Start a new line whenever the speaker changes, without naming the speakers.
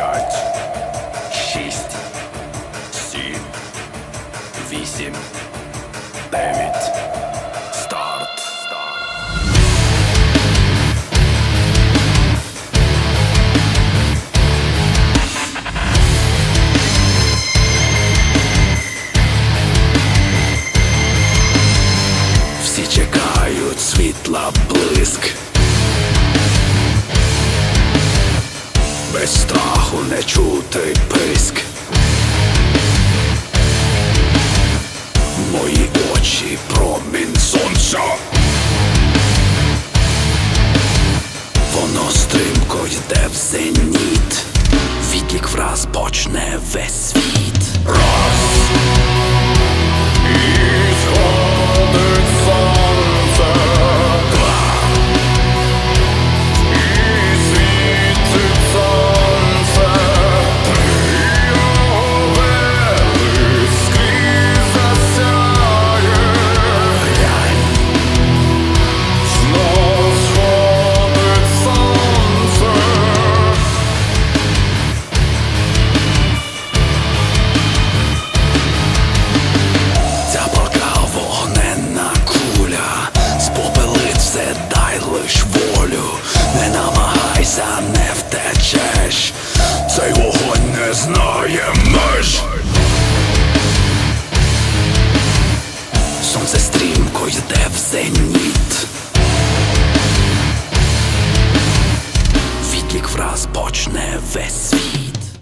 П'ять, шість, сім, вісім, дев'ять. Старт. Всі чекають світла блиск. Без страху даху не чути писк. Мої очі промінь сонця. Воно стрімко йде в зеніт, відлік враз почне весь світ. Роз! май лиш волю, не намагайся, не втечеш, цей вогонь не знає меж. Сонце стрімко йде в зеніт. Відлік враз почне весь світ.